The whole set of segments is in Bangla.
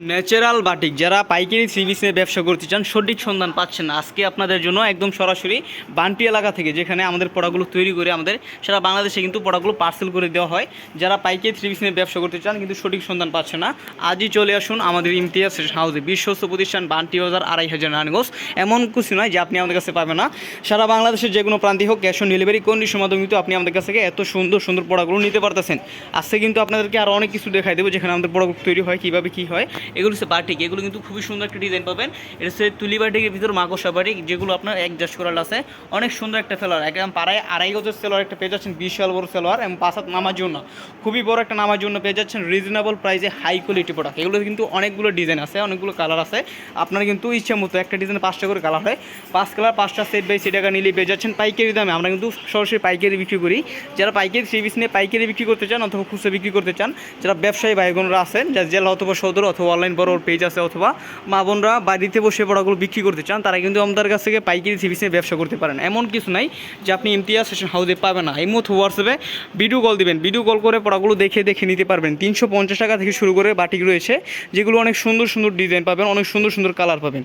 ন্যাচারাল বাটিক, যারা পাইকারি সিবিস নিয়ে ব্যবসা করতে চান, সঠিক সন্ধান পাচ্ছেন না। আজকে আপনাদের জন্য একদম সরাসরি বান্টি এলাকা থেকে, যেখানে আমাদের পড়াগুলো তৈরি করে আমাদের সারা বাংলাদেশে কিন্তু পড়াগুলো পার্সেল করে দেওয়া হয়। যারা পাইকারি সিবিস নিয়ে ব্যবসা করতে চান, কিন্তু সঠিক সন্ধান পাচ্ছে না, আজই চলে আসুন আমাদের ইমতিয়াজ হাউসে, বিশ্বস্ত প্রতিষ্ঠান বান্টি বাজার আড়াই হাজার নারায়ণগঞ্জ। এমন কিছু নয় যে আপনি আমাদের কাছে পাবেন না। সারা বাংলাদেশের যে কোনো প্রান্তি হোক ক্যাশ অন ডেলিভারি কন্ডিশন মাধ্যমে কিন্তু আপনি আমাদের কাছ থেকে এত সুন্দর সুন্দর পড়াগুলো নিতে পারতেছেন। আজকে কিন্তু আপনাদেরকে আরও অনেক কিছু দেখাই দেবো, যেখানে আমাদের পড়াগুলো তৈরি হয়, কীভাবে কী হয়। এগুলো হচ্ছে বাটিক, এগুলো কিন্তু খুবই সুন্দর একটা ডিজাইন পাবেন। এটা হচ্ছে তুলি বাটিকের ভিতর মাকসা বাটিক, যেগুলো আপনার অ্যাডজাস্ট করার আছে। অনেক সুন্দর একটা সেলোয়ার একদম পাড়ায় আড়াই গজের সেলোয়ার একটা পেয়ে যাচ্ছেন, বিশাল বড় সেলোয়ার এবং পাঁচাত নামার জন্য। খুবই বড় একটা নামার জন্য পেয়ে যাচ্ছেন রিজনেবল প্রাইসে হাই কোয়ালিটি প্রোডাক্ট এগুলো কিন্তু অনেকগুলো ডিজাইন আছে, অনেকগুলো কালার আছে। আপনার কিন্তু ইচ্ছা মতো একটা ডিজাইন পাঁচটা করে কালার হয়। পাঁচ কালার পাঁচটা সেট বাই সেট টাকা নিলে পেয়ে যাচ্ছেন পাইকারি দামে। আমরা কিন্তু সরাসরি পাইকারি বিক্রি করি। যারা পাইকারি সিভিস নিয়ে পাইকারি বিক্রি করতে চান অথবা খুচরা বিক্রি করতে চান, যারা ব্যবসায়ী ভাই বোনরা আছেন, যারা জেলা অথবা সদর অথবা অনলাইন বড় পেজ আছে অথবা মা বোনরা বাড়িতে বসে পড়াগুলো বিক্রি করতে চান, তারা কিন্তু আমাদের কাছ থেকে পাইকারি সিভিস নিয়ে ব্যবসা করতে পারেন। এমন কিছু নাই যে আপনি ইমতিয়াজ সেশন হাউসে পাবেন না। এই মতো হোয়াটসঅ্যাপে ভিডিও কল দিবেন। ভিডিও কল করে পড়াগুলো দেখে দেখে নিতে পারবেন। তিনশো পঞ্চাশ টাকা থেকে শুরু করে বাটিক রয়েছে, যেগুলো অনেক সুন্দর সুন্দর ডিজাইন পাবেন, অনেক সুন্দর সুন্দর কালার পাবেন।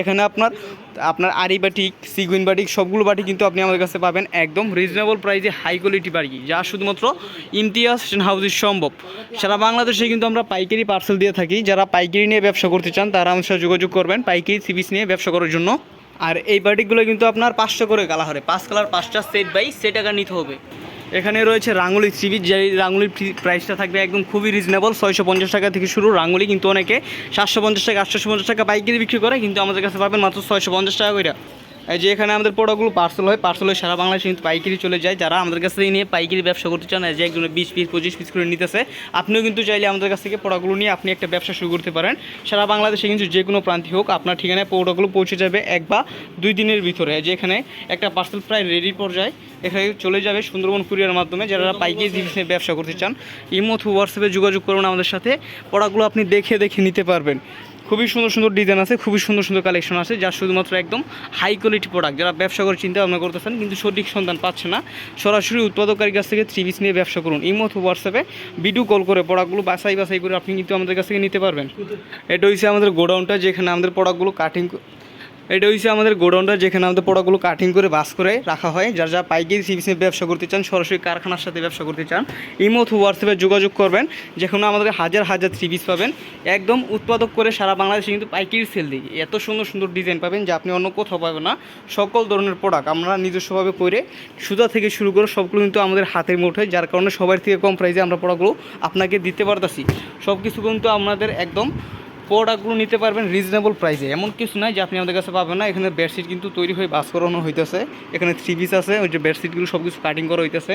এখানে আপনার আপনার আরি বাটিক, সিগুইন বাটিক, সবগুলো বাটিক কিন্তু আপনি আমাদের কাছে পাবেন একদম রিজনেবল প্রাইসে হাই কোয়ালিটি বাড়ি যা শুধুমাত্র ইমতিয়াজ সেশন হাউসে সম্ভব। সারা বাংলাদেশে কিন্তু আমরা পাইকারি পার্সেল দিয়ে থাকি। যারা পাইকারি নিয়ে ব্যবসা করতে চান, তারা আমাদের সাথে যোগাযোগ করবেন, পাইকারি সিবিস নিয়ে ব্যবসা করার জন্য। আর এই বাটিকগুলো কিন্তু আপনার পাঁচশো করে কালা হবে। পাঁচ কালার, পাঁচটা সেট বাই সে টাকা নিতে হবে। এখানে রয়েছে রাঙ্গুলি সিবিচ যে রাঙ্গুলির প্রাইসটা থাকবে একদম খুবই রিজনেবল ছয়শো পঞ্চাশ টাকা থেকে শুরু রাঙ্গুলি, কিন্তু অনেকে সাতশো পঞ্চাশ টাকা আটশোশো পঞ্চাশ টাকা পাইকারি বিক্রি করে, কিন্তু আমাদের কাছে পাবেন মাত্র ছয়শো পঞ্চাশ টাকা করে এই যে এখানে আমাদের প্রোডাক্টগুলো পার্সেল হয় পার্সেল হয়ে সারা বাংলাদেশে কিন্তু পাইকারি চলে যায়। যারা আমাদের কাছ থেকে নিয়ে পাইকারি ব্যবসা করতে চান যে একজনে বিশ পিস পঁচিশ পিস করে নিতেছে, আপনিও কিন্তু চাইলে আমাদের কাছ থেকে প্রোডাক্টগুলো নিয়ে আপনি একটা ব্যবসা শুরু করতে পারেন। সারা বাংলাদেশে কিন্তু যে কোনো প্রান্তি হোক, আপনার ঠিকানায় প্রোডাক্টগুলো পৌঁছে যাবে এক বা দুই দিনের ভিতরে। যে এখানে একটা পার্সেল প্রায় রেডি পর্যায়ে, এখানে চলে যাবে সুন্দরবন কুরিয়ার মাধ্যমে, যারা পাইকারি জিনিস নিয়ে ব্যবসা করতে চান, ইমো হোয়াটসঅ্যাপে যোগাযোগ করুন আমাদের সাথে। প্রোডাক্টগুলো আপনি দেখে দেখে নিতে পারবেন। খুবই সুন্দর সুন্দর ডিজাইন আছে, খুবই সুন্দর সুন্দর কালেকশন আছে, যা শুধুমাত্র একদম হাই কোয়ালিটি প্রোডাক্ট যারা ব্যবসা করে চিন্তা ভাবনা করতেছেন, কিন্তু সঠিক সন্ধান পাচ্ছে না। সরাসরি উৎপাদককারীর কাছ থেকে থ্রি পিস নিয়ে ব্যবসা করুন। এই হোয়াটসঅ্যাপে ভিডিও কল করে প্রোডাক্টগুলো বাসাই বাসাই করে আপনি কিন্তু আমাদের কাছ থেকে নিতে পারবেন। এটা হচ্ছে আমাদের গোডাউনটা যেখানে আমাদের প্রোডাক্টগুলো কাটিং এটা হচ্ছে আমাদের গোডাউনটা, যেখানে আমাদের প্রোডাক্টগুলো কাটিং করে, বাস করে রাখা হয়। যারা যারা পাইকারি সিবিসি ব্যবসা করতে চান, সরাসরি কারখানার সাথে ব্যবসা করতে চান, ইমো থ্রু হোয়াটসঅ্যাপে যোগাযোগ করবেন। যেখানে আমাদের হাজার হাজার সিবিস পাবেন। একদম উৎপাদক করে সারা বাংলাদেশে কিন্তু পাইকারি সেল দিই। এত সুন্দর সুন্দর ডিজাইন পাবেন যা আপনি অন্য কোথাও পাবেন না। সকল ধরনের প্রোডাক্ট আমরা নিজস্বভাবে করে সুতা থেকে শুরু করে সবগুলো কিন্তু আমাদের হাতের মুঠোয়, যার কারণে সবার থেকে কম প্রাইসে আমরা প্রোডাক্টগুলো আপনাকে দিতে পারতাছি। সব কিছু কিন্তু আমাদের একদম প্রোডাক্টগুলো নিতে পারবেন রিজনেবল প্রাইসে এমন কিছু নাই যে আপনি আমাদের কাছে পাবেন না। এখানে বেডশিট কিন্তু তৈরি হয়ে বাস করানো হইতেছে। এখানে থ্রি পিস আছে, ওই যে বেডশিটগুলো সব কিছু কাটিং করা হইতেছে।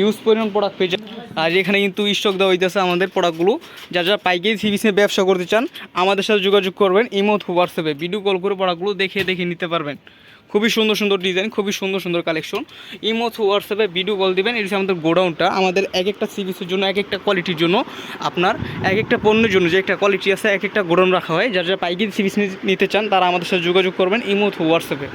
ইউজ পরিমাণ প্রোডাক্ট পেয়ে। আর এখানে কিন্তু স্টক দেওয়া হইতেছে আমাদের প্রোডাক্টগুলো যা যারা পাইকারি থ্রি পিস নিয়ে ব্যবসা করতে চান, আমাদের সাথে যোগাযোগ করবেন। ইমোথ হোয়াটসঅ্যাপে। ভিডিও কল করে প্রোডাক্টগুলো দেখে দেখে নিতে পারবেন। খুবই সুন্দর সুন্দর ডিজাইন খুবই সুন্দর সুন্দর কালেকশন ইমো হোয়াটসঅ্যাপে ভিডিও বল দেবেন এটি আমাদের গোডাউনটা। আমাদের এক একটা সিরিজের জন্য, এক একটা কোয়ালিটির জন্য আপনার, এক একটা পণ্যের জন্য যে একটা কোয়ালিটি আছে, এক একটা গোডাউন রাখা হয়। যারা যারা পাইকারি সিরিজ নিতে চান, তারা আমাদের সাথে যোগাযোগ করবেন ইমো হোয়াটসঅ্যাপে।